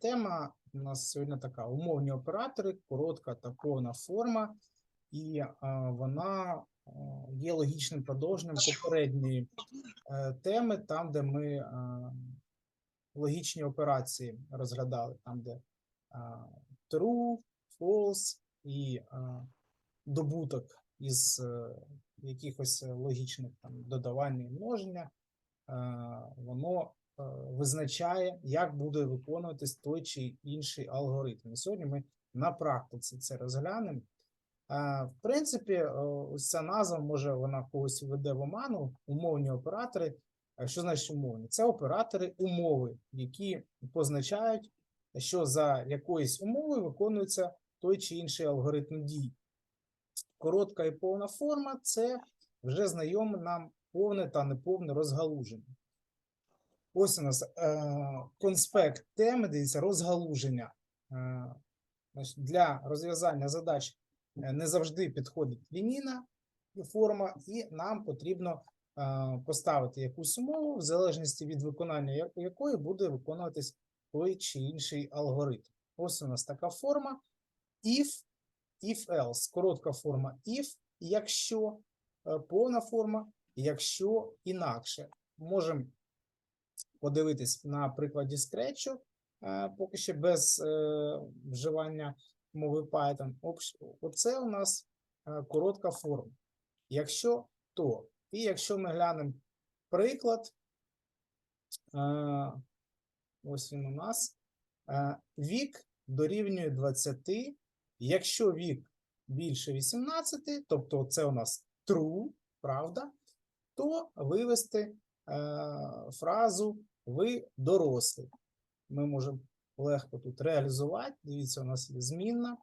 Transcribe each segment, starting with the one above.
Тема. У нас сьогодні така: умовні оператори, коротка та повна форма, і е, вона е, є логічним продовженням попередньої е, теми, там, де ми е, логічні операції розглядали, там, де е, true, false і е, добуток із е, якихось логічних там додавання і множення, е, воно визначає, як буде виконуватись той чи інший алгоритм. І сьогодні ми на практиці це розглянемо. Е, В принципі, е, ось ця назва може вона когось введе в оману. Умовні оператори. Е, Що значить умовні? Це оператори умови, які позначають, що за якоюсь умовою виконується той чи інший алгоритм дій. Коротка і повна форма це вже знайоме нам повне та неповне розгалуження. Ось у нас е, конспект теми, дивіться, розгалуження. Е, для розв'язання задач е, не завжди підходить лінійна форма, і нам потрібно поставити якусь умову, в залежності від виконання якої буде виконуватись той чи інший алгоритм. Ось у нас така форма if, if else, коротка форма if, якщо повна форма, якщо інакше. Можемо подивитись на прикладі е, поки що без е, вживання мови Python. Оце у нас е, коротка форма. Якщо то. І якщо ми глянемо приклад, е, ось він у нас. Вік дорівнює 20, якщо вік більше 18, тобто це у нас true, правда, то вивести фразу ви дорослий. Ми можемо легко тут реалізувати. Дивіться, у нас є змінна.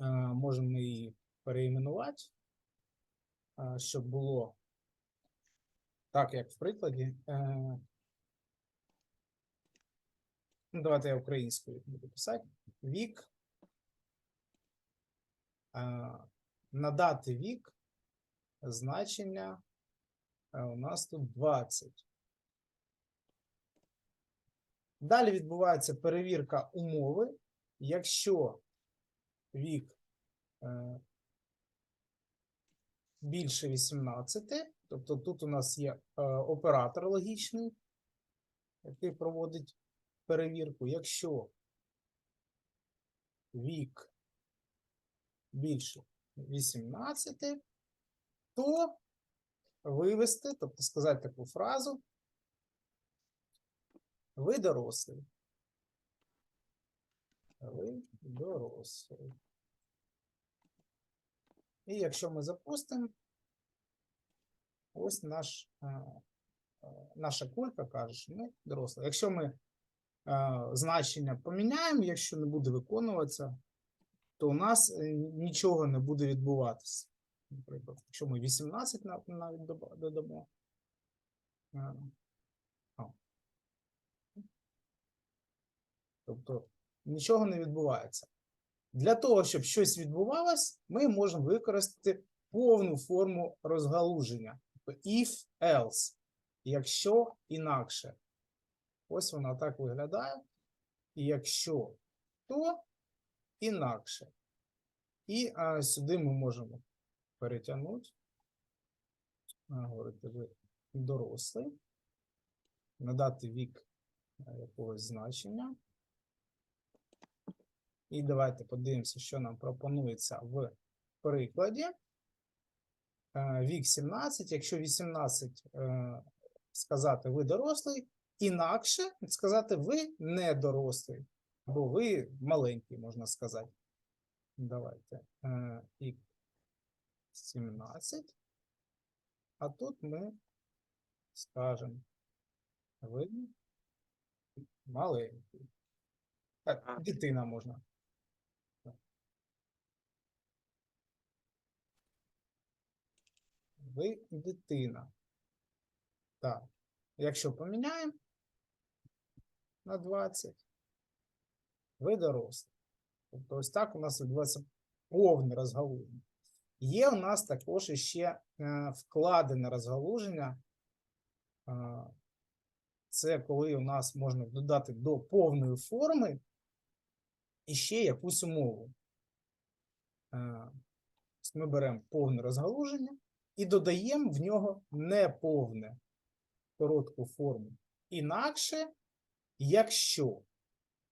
Е, можемо її переіменувати, е, щоб було так, як в прикладі. Е, Ну, давайте я українською буду писати. Вік. Е, Надати вік. Значення е, у нас тут 20. Далі відбувається перевірка умови. Якщо вік е, більше 18, тобто тут у нас є е, оператор логічний, який проводить перевірку. Якщо вік більше 18, то вивести, тобто сказати таку фразу. Ви дорослий. Ви дорослий. І якщо ми запустимо, ось наш, е, е, наша кулька каже, що ми дорослі. Якщо ми е, значення поміняємо, якщо не буде виконуватися, то у нас нічого не буде відбуватися. Наприклад, якщо ми 18 навіть додамо. е. Тобто нічого не відбувається. Для того, щоб щось відбувалось, ми можемо використати повну форму розгалуження. Тобто if else, якщо інакше. Ось вона так виглядає. Якщо, то інакше. І а, сюди ми можемо перетягнути. А, говорити, ви дорослий, надати вік якогось значення. І давайте подивимося, що нам пропонується в прикладі. Е, Вік 17. Якщо 18 е, сказати ви дорослий, інакше сказати ви не дорослий, бо ви маленький, можна сказати. Давайте. е, І 17. А тут ми скажемо ви маленький. Так, дитина можна. Ви дитина. Так. Якщо поміняємо на 20, ви дорослі. Тобто ось так у нас відбувається повне розгалуження. Є у нас також іще е, вкладене розгалуження. Е, це коли у нас можна додати до повної форми іще якусь умову. Е, Ми беремо повне розгалуження і додаємо в нього неповне коротку форму. Інакше, якщо.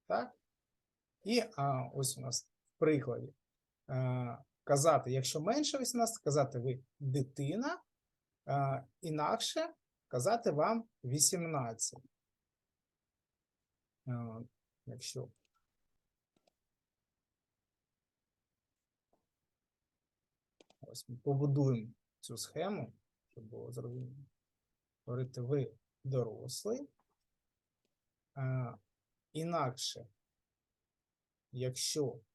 Так? І а, ось у нас в прикладі. Казати, якщо менше 18, казати ви дитина, е, інакше казати вам 18. Е, якщо ось ми побудуємо цю схему, щоб було зрозуміло. Говорити, ви дорослий. Е, інакше, якщо а,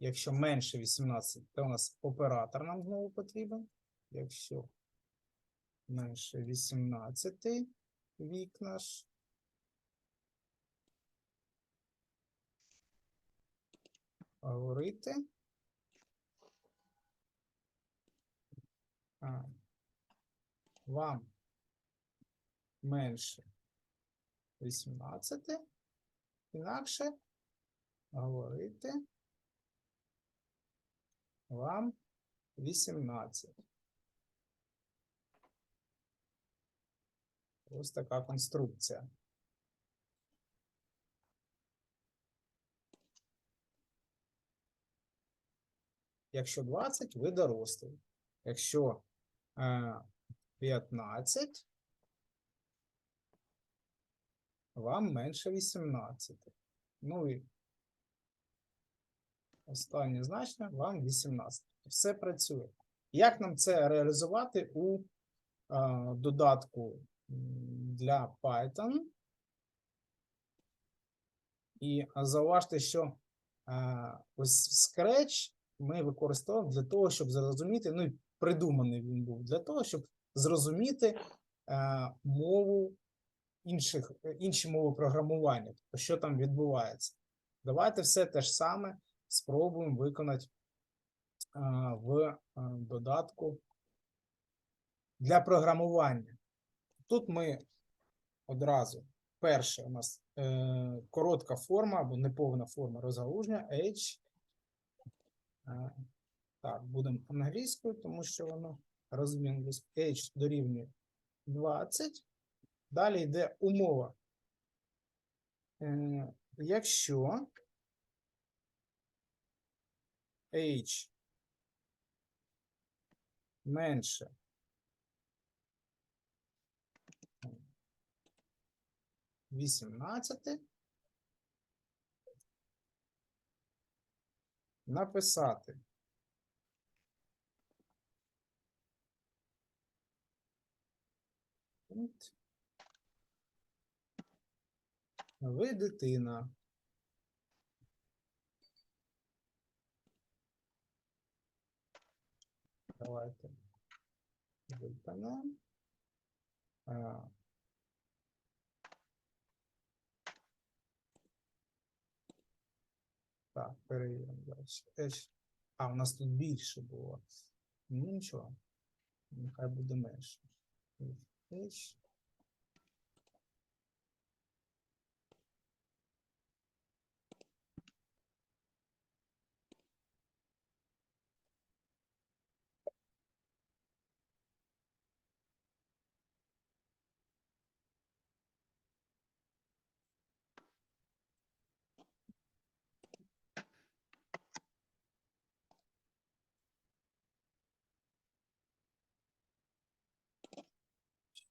Якщо менше 18, то у нас оператор нам знову потрібен. Якщо менше 18 вік наш. Говорити. А, вам менше 18, інакше говорити вам 18. Ось така конструкція. Якщо 20, ви дорослий. Якщо е, 15, вам менше 18. Ну і останнє значення вам 18. Все працює. Як нам це реалізувати у е, додатку для Python? І зауважте, що е, ось Scratch ми використовуємо для того, щоб зрозуміти, ну і придуманий він був для того, щоб зрозуміти е, мову інших, е, інші мови програмування, тобто що там відбувається. Давайте все те ж саме спробуємо виконати в а, додатку для програмування. Тут ми одразу перше у нас е, коротка форма або неповна форма розгалуження H. Е, так, будемо англійською, тому що воно розмінилось. H дорівнює 20. Далі йде умова. Е, якщо H менше вісімнадцяти написати Пункт. Ви дитина. Давайте виконаємо. Так, перевіримо далі. А, у нас тут більше було. Нічого. Нехай буде менше. H.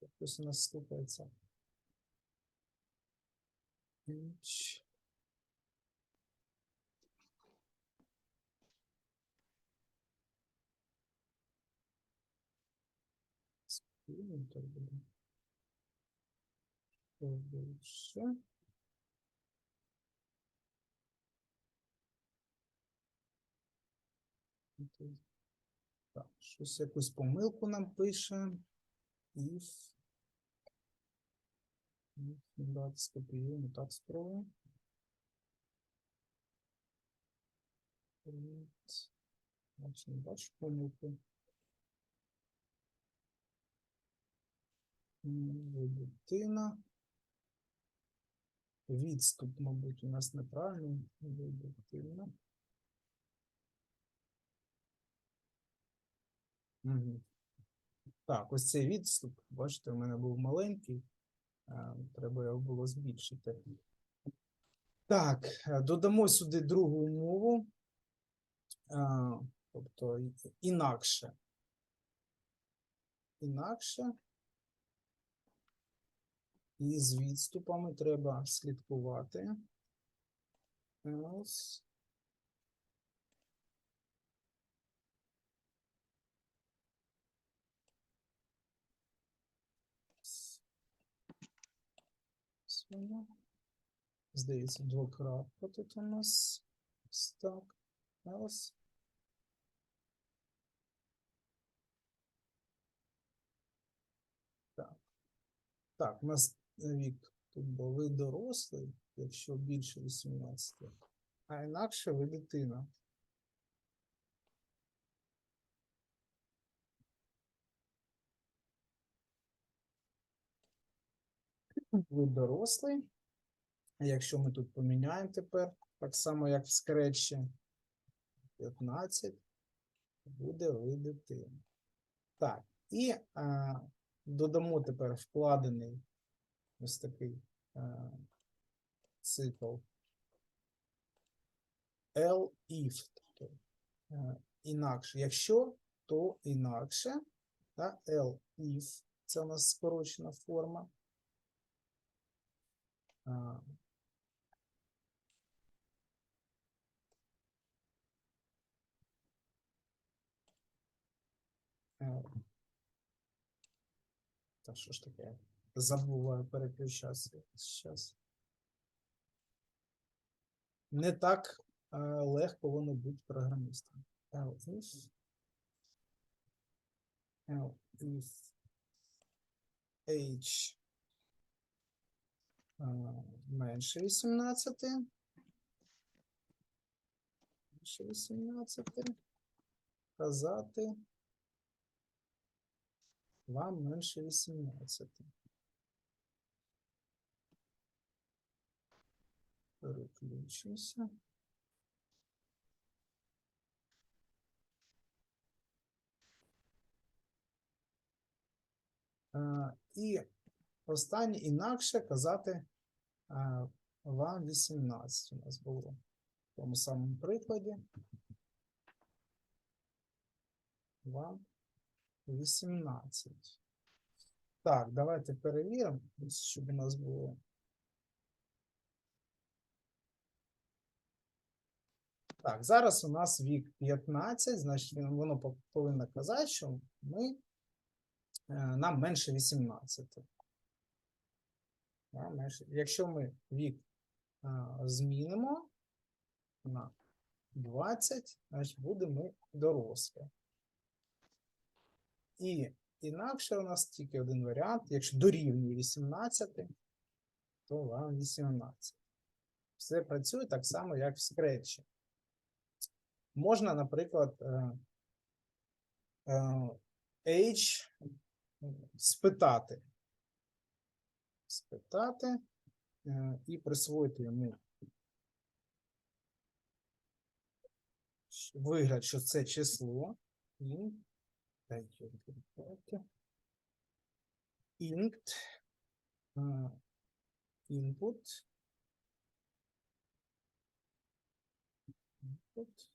Хтось у нас стукається. H. Спільно так буде. Що більше? Так, щось якусь помилку нам пише. Плюс. Давайте скопіюємо так спробуємо. Значить, не бачу помилку. Дитина. Відступ, мабуть, у нас неправильний. Дитина. Угу. Так, ось цей відступ, бачите, у мене був маленький. Треба його було збільшити. Так, е, додамо сюди другу умову. Тобто інакше. Інакше. І з відступами треба слідкувати. Else. Сюди. Здається, двокрапка тут у нас. Так. Else. Так. Так, у нас вік тут був ви дорослий, якщо більше 18, а інакше ви дитина. Ви дорослий. Якщо ми тут поміняємо тепер, так само як в скретчі, 15, буде ви дитина. Так, і а, додамо тепер вкладений ось такий а, цикл L if, тобто е, інакше. Якщо, то інакше. L if, це у нас скорочена форма. А, е, Та що ж таке? Забуваю переключатися. Щас. Не так е, легко воно бути програмістом. L if. L if H е, менше 18. Менше 18. Казати вам менше 18. Переключимося. І останнє інакше казати е, вам 18 у нас було в тому самому прикладі. Вам 18. Так, давайте перевіримо, щоб у нас було. Так, зараз у нас вік 15, значить воно повинно казати, що ми, е, нам менше 18. Якщо ми вік змінимо на 20, значить будемо дорослі. І інакше у нас тільки один варіант. Якщо дорівнює 18, то вам 18. Все працює так само, як в скретчі. Можна, наприклад, е, е, age спитати. Спитати е, і присвоїти йому вигляд, що це число. Я відкрити. Е, Input. Input.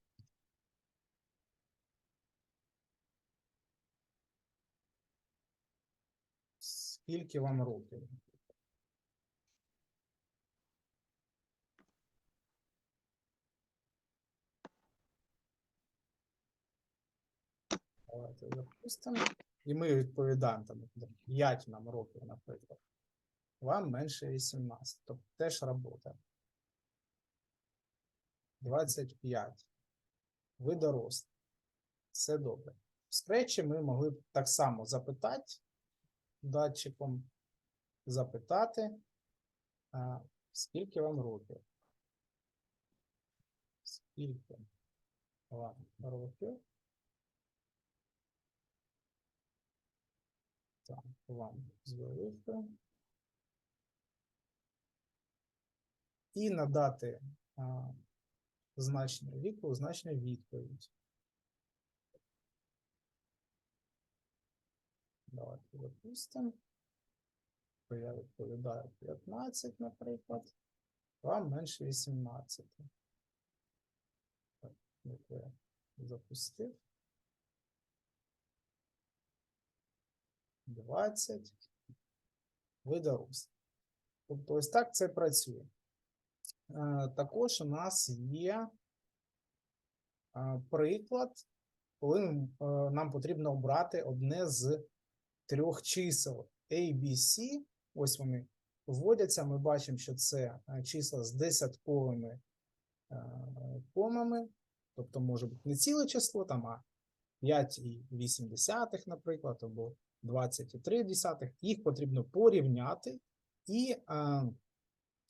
Скільки вам років? Давайте запустимо. І ми відповідаємо там 5 нам років, наприклад. Вам менше 18. Тобто теж робота. 25. Ви дорослі. Все добре. В скретчі ми могли б так само запитати датчиком, запитати, а, скільки вам років. Скільки вам років? Так. Вам з. І надати а, значення віку, значення відповідь. Давайте запустимо. Я відповідаю 15, наприклад. Вам менше 18. Так, я запустив. 20. Ви. Тобто ось так це працює. Е, Також у нас є е, приклад, коли е, нам потрібно обрати одне з трьох чисел A, B. Ось вони вводяться. Ми бачимо, що це числа з десятковими комами, тобто може бути не ціле число, там, а 5,8, наприклад, або 20,3. Їх потрібно порівняти і а,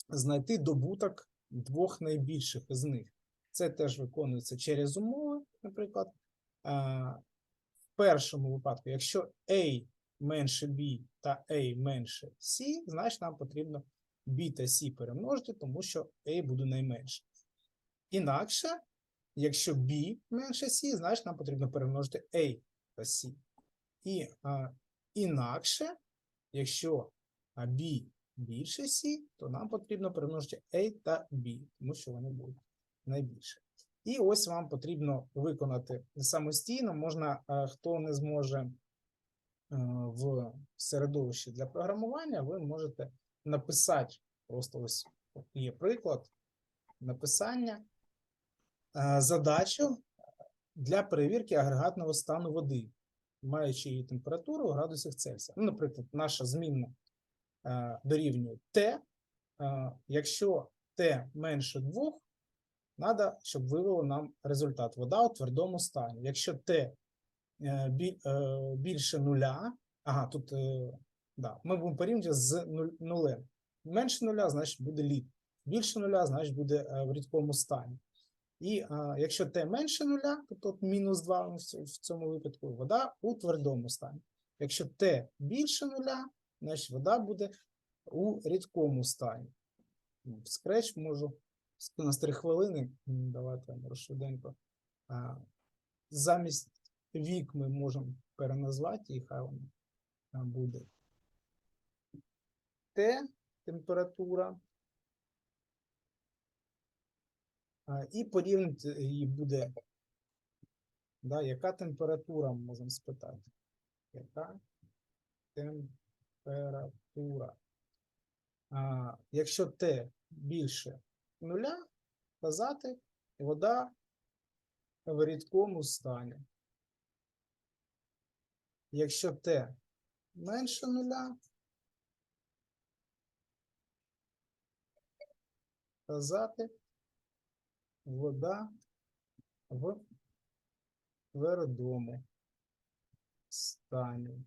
знайти добуток двох найбільших із них. Це теж виконується через умови, наприклад. А, в першому випадку, якщо A менше B та A менше C, значить нам потрібно B та C перемножити, тому що A буде найменше. Інакше, якщо B менше C, значить нам потрібно перемножити A та C. І а, інакше, якщо B більше C, то нам потрібно перемножити A та B, тому що вони будуть найбільше. І ось вам потрібно виконати самостійно. Можна, хто не зможе в середовищі для програмування, ви можете написати просто ось є приклад написання задачу для перевірки агрегатного стану води, маючи її температуру у градусах Цельсія. Ну, наприклад, наша змінна е, дорівнює Т. Е, Якщо Т менше 2, треба, щоб вивело нам результат. Вода у твердому стані. Якщо Т е, бі- е, більше нуля, ага, тут е, да, ми будемо порівнювати з нулем. Менше нуля, значить буде лід. Більше нуля, значить буде е, в рідкому стані. І а, якщо Т менше нуля, тобто мінус 2 в цьому випадку, вода у твердому стані. Якщо Т більше нуля, значить вода буде у рідкому стані. В Scratch можу с- на 3 хвилини, давайте я можу швиденько. А, замість вік ми можемо переназвати, і хай воно буде Т температура. І порівняти її буде, да, яка температура, можемо спитати. Яка температура? А, якщо Т більше нуля, казати, вода в рідкому стані. Якщо Т менше нуля, казати, вода в твердому стані.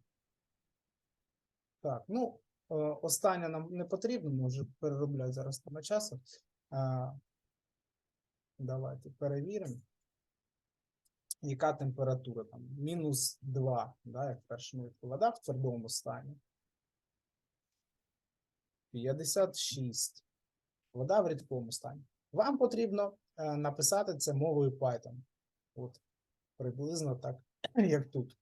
Так, ну, е, останнє нам не потрібно, може переробляти зараз на часу. Давайте перевіримо. Яка температура там? Мінус 2, да, як першому. Вода в твердому стані. 56. Вода в рідкому стані. Вам потрібно е, написати це мовою Python. От приблизно так, як тут.